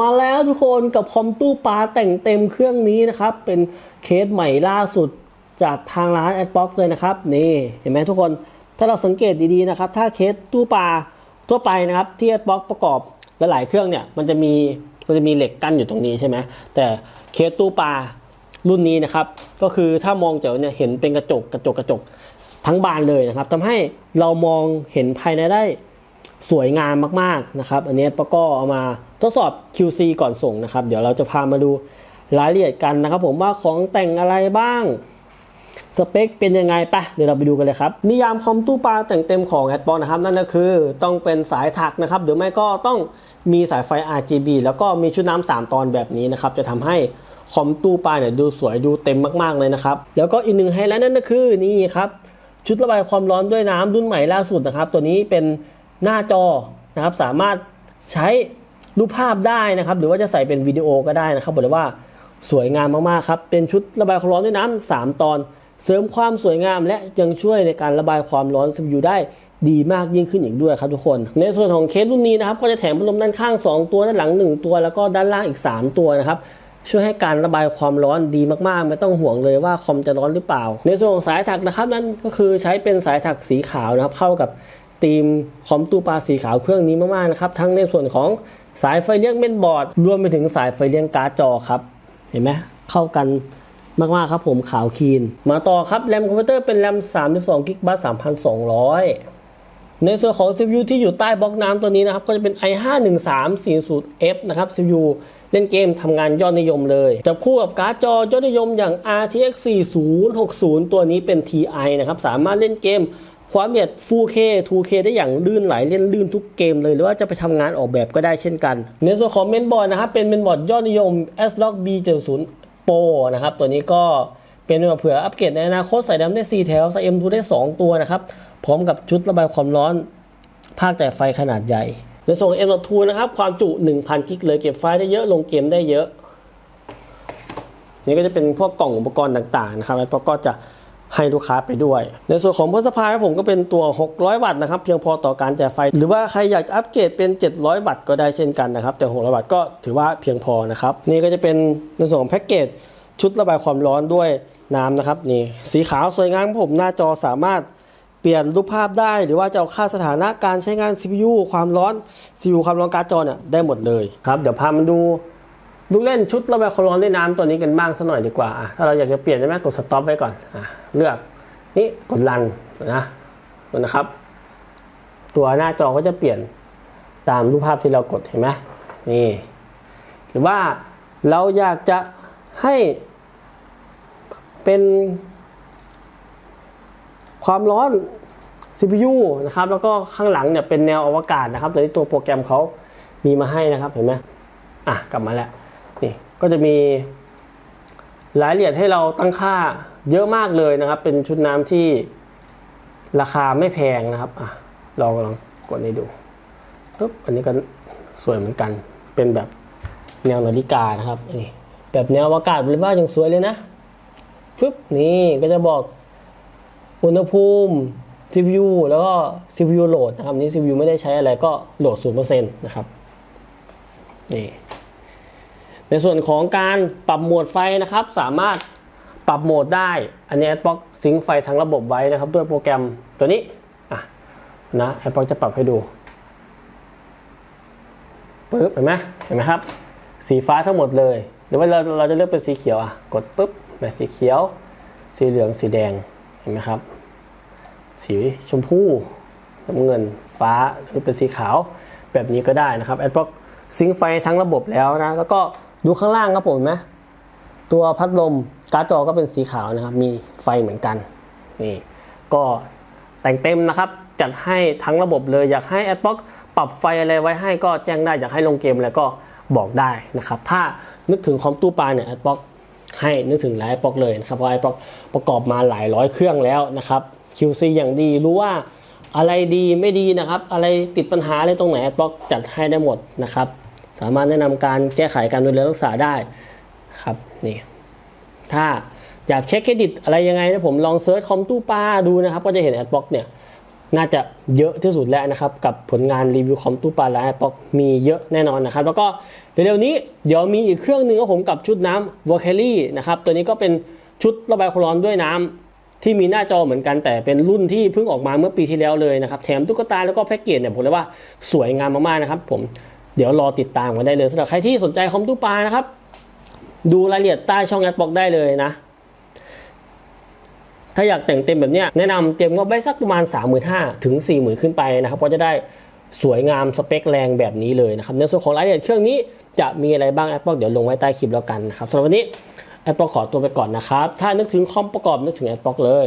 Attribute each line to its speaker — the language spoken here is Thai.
Speaker 1: มาแล้วทุกคนกับคอมตู้ปลาแต่งเต็มเครื่องนี้นะครับ เป็นเคสใหม่ล่าสุดจากทางร้าน a d b o x เลยนะครับ นี่เห็นไหมทุกคนถ้าเราสังเกตดีๆนะครับ ถ้าเคสตู้ปลาทั่วไปนะครับที่ a d b o x ประกอบลหลายๆเครื่องเนี่ยมันจะมีมันจะมีเหล็กกั้นอยู่ตรงนี้ใช่ไหมแต่เคสตู้ปลารุ่นนี้นะครับ ก็คือถ้ามองจากเนี่ยเห็นเป็นกระจกกระจกกระจกทั้งบานเลยนะครับทำให้เรามองเห็นภายในได้สวยงามมากๆนะครับ อันนี้ปะก็เอามา ทดสอบ QC ก่อนส่งนะครับ เดี๋ยวเราจะพามาดูรายละเอียดกันนะครับ ผมว่าของแต่งอะไรบ้างสเปคเป็นยังไงปะเดี๋ยวเราไปดูกันเลยครับ นิยามคอมตู้ปลาแต่งเต็มของ a d b o นะครับ นั่นก็คือต้องเป็นสายถักนะครับหรือไม่ก็ต้องมีสายไฟ RGB แล้วก็มีชุดน้ำสามตอนแบบนี้นะครับ จะทำให้คอมตู้ปลาเนี่ยดูสวยดูเต็มมากๆเลยนะครับ แล้วก็อีกหนึ่งไฮไลท์นั่นก็คือนี่ครับ ชุดระบายความร้อนด้วยน้ำรุ่นใหม่ล่าสุดนะครับ ตัวนี้เป็นหน้าจอนะครับสามารถใช้ รูปภาพได้นะครับ หรือว่าจะใส่เป็นวิดีโอก็ได้นะครับบอกเลยว่าสวยงามมากๆครับ เป็นชุดระบายความร้อนด้วยน้ำสามตอน เสริมความสวยงามและยังช่วยในการระบายความร้อน CPU ได้ดีมากยิ่งขึ้นอีกด้วยครับทุกคน ในส่วนของเคสรุ่นนี้นะครับ ก็จะแถมพัดลมด้านข้าง 2 ตัวด้านหลัง 1 ตัว แล้วก็ด้านล่างอีก 3 ตัวนะครับช่วยให้การระบายความร้อนดีมากๆ ไม่ต้องห่วงเลยว่าคอมจะร้อนหรือเปล่า ในส่วนของสายถักนะครับนั่นก็คือใช้เป็นสายถักสีขาวนะครับเข้ากับธีมคอมตู้ปลาสีขาวเครื่องนี้มากๆนะครับทั้งในส่วนของ สายไฟเลี้ยงเมนบอร์ด รวมไปถึงสายไฟเลี้ยงการ์ดจอครับ เห็นไหมเข้ากันมากๆครับผมขาวคีน มาต่อครับแรมคอมพิวเตอร์เป็นแรม32กิกะไบต์3200ในส่วนของ CPU ที่อยู่ใต้บล็อกน้ำตัวนี้นะครับ ก็จะเป็น i51340F นะครับ CPU เล่นเกมทำงานยอดนิยมเลยจับคู่กับการ์ดจอยอดนิยมอย่าง RTX 4060 ตัวนี้เป็น TI นะครับ สามารถเล่นเกม ความละเอียด Full-K 2K ได้อย่างลื่นไหลเล่นลื่นทุกเกมเลย หรือว่าจะไปทำงานออกแบบก็ได้เช่นกัน ในส่วนของเมนบอร์ดนะครับ เป็นเมนบอร์ดยอดนิยม S-Log B70 Pro นะครับ ตัวนี้ก็เป็นมาเผื่ออัปเกรดในอนาคตใส่แรมได้ 4 แถว ใส่ M2 ได้ 2 ตัวนะครับ พร้อมกับชุดระบายความร้อน ภาคแต่ไฟขนาดใหญ่ ในส่วน M.2 นะครับ ความจุ 1,000 กิกเลยเก็บไฟล์ได้เยอะลงเกมได้เยอะ นี่ก็จะเป็นพวกกล่องอุปกรณ์ต่างๆนะครับแล้วก็จะ ให้ลูกค้าไปด้วย ในส่วนของพัสพายผมก็เป็นตัว 600 วัตต์นะครับ เพียงพอต่อการจ่ายไฟ หรือว่าใครอยากอัปเกรดเป็น 700 วัตต์ก็ได้เช่นกันนะครับ แต่ 600 วัตต์ก็ถือว่าเพียงพอนะครับ นี่ก็จะเป็นในส่วนของแพ็กเกจชุดระบายความร้อนด้วยน้ำนะครับนี่สีขาวสวยงามผมหน้าจอสามารถเปลี่ยนรูปภาพได้ หรือว่าจะเอาค่าสถานะการใช้งาน CPU ความร้อน CPU ความร้อนการ์ดจอเนี่ยได้หมดเลยครับเดี๋ยวพามาดู ลูเล่นชุดระบายความร้อนด้วยน้ำตัวนี้กันบ้างสักหน่อยดีกว่าอะถ้าเราอยากจะเปลี่ยนใช่ไหมกดสต็อปไว้ก่อนอะเลือกนี่กดรันนะนะครับ ตัวหน้าจอก็จะเปลี่ยนตามรูปภาพที่เรากดเห็นไหมนี่หรือว่าเราอยากจะให้เป็นความร้อน CPU นะครับ แล้วก็ข้างหลังเนี่ยเป็นแนวอวกาศนะครับ แต่ที่ตัวโปรแกรมเขามีมาให้นะครับ เห็นไหมอะ กลับมาแล้ว ก็จะมีรายละเอียดให้เราตั้งค่าเยอะมากเลยนะครับ เป็นชุดน้ำที่ราคาไม่แพงนะครับอะเราลองกดให้ดูปุ๊บอันนี้ก็สวยเหมือนกัน เป็นแบบแนวนาฬิกานะครับนี่แบบแนวอวกาศเลยว่าอย่างสวยเลยนะฟึบนี่ก็จะบอกอุณหภูมิ CPU แล้วก็ CPU โหลดนะครับนี่ CPU ไม่ได้ใช้อะไรก็โหลด 0%นะครับนี่ ในส่วนของการปรับโหมดไฟนะครับ สามารถปรับโหมดได้ อันนี้ Adblock ซิงไฟทั้งระบบไว้นะครับ ด้วยโปรแกรมตัวนี้อะนะ Adblock จะปรับให้ดูปึ๊บเห็นไหมเห็นไหมครับ สีฟ้าทั้งหมดเลย หรือว่าเราเราจะเลือกเป็นสีเขียวอะกดปุ๊บแบบสีเขียว สีเหลืองสีแดงเห็นไหมครับ สีชมพูน้ำเงินฟ้าหรือเป็นสีขาวแบบนี้ก็ได้นะครับแอดบล็อกซิงไฟทั้งระบบแล้วนะ แล้วก็ ดูข้างล่างครับผมเห็นไหมตัวพัดลมการ์ดจอก็เป็นสีขาวนะครับ มีไฟเหมือนกันนี่ก็แต่งเต็มนะครับ จัดให้ทั้งระบบเลยอยากให้แอดบ็อกปรับไฟอะไรไว้ให้ก็แจ้งได้อยากให้ลงเกมอะไรก็บอกได้นะครับ ถ้านึกถึงคอมตู้ปลาเนี่ยแอดบ็อกให้นึกถึงไลน์ปล็อกเลยนะครับเพราะไอปล็อกประกอบมาหลายร้อยเครื่องแล้วนะครับ QC อย่างดีรู้ว่าอะไรดีไม่ดีนะครับ อะไรติดปัญหาอะไรตรงไหนบล็อกจัดให้ได้หมดนะครับ สามารถแนะนำการแก้ไขการดูแลรักษาได้ครับนี่ถ้าอยากเช็คเครดิตอะไรยังไงนะผมลองเซิร์ชคอมตู้ปลาดูนะครับ ก็จะเห็นแอดบล็อกเนี่ยน่าจะเยอะที่สุดแล้วนะครับ กับผลงานรีวิวคอมตู้ปลาและ iPod มีเยอะแน่นอนนะครับ แล้วก็เร็วๆนี้เดี๋ยวมีอีกเครื่องหนึ่งครับผมกับชุดน้ำ v o c a l y นะครับตัวนี้ก็เป็นชุดระบายความร้อนด้วยน้ำที่มีหน้าจอเหมือนกันแต่เป็นรุ่นที่เพิ่งออกมาเมื่อปีที่แล้วเลยนะครับแถมตุ๊กตาแล้วก็แพ็กเกจเนี่ยผมเลยว่าสวยงามมากๆนะครับผม เดี๋ยวรอติดตามกันได้เลยสำหรับใครที่สนใจคอมตู้ปลานะครับ ดูรายละเอียดใต้ช่องแอดบ็อกได้เลยนะ ถ้าอยากแต่งเต็มแบบเนี้ยแนะนำเต็มก็ไว้สักประมาณ 3 5 0 0 0ถึง 40,000 ขึ้นไปนะครับก็จะได้สวยงามสเปคแรงแบบนี้เลยนะครับในส่วนของรายละเอียดเครื่องนี้จะมีอะไรบ้างแอดบ็อกเดี๋ยวลงไว้ใต้คลิปแล้วกันนะครับสำหรับวันนี้แอดบ็อกขอตัวไปก่อนนะครับ ถ้านึกถึงคอมประกอบนึกถึงแอดบ็อกเลย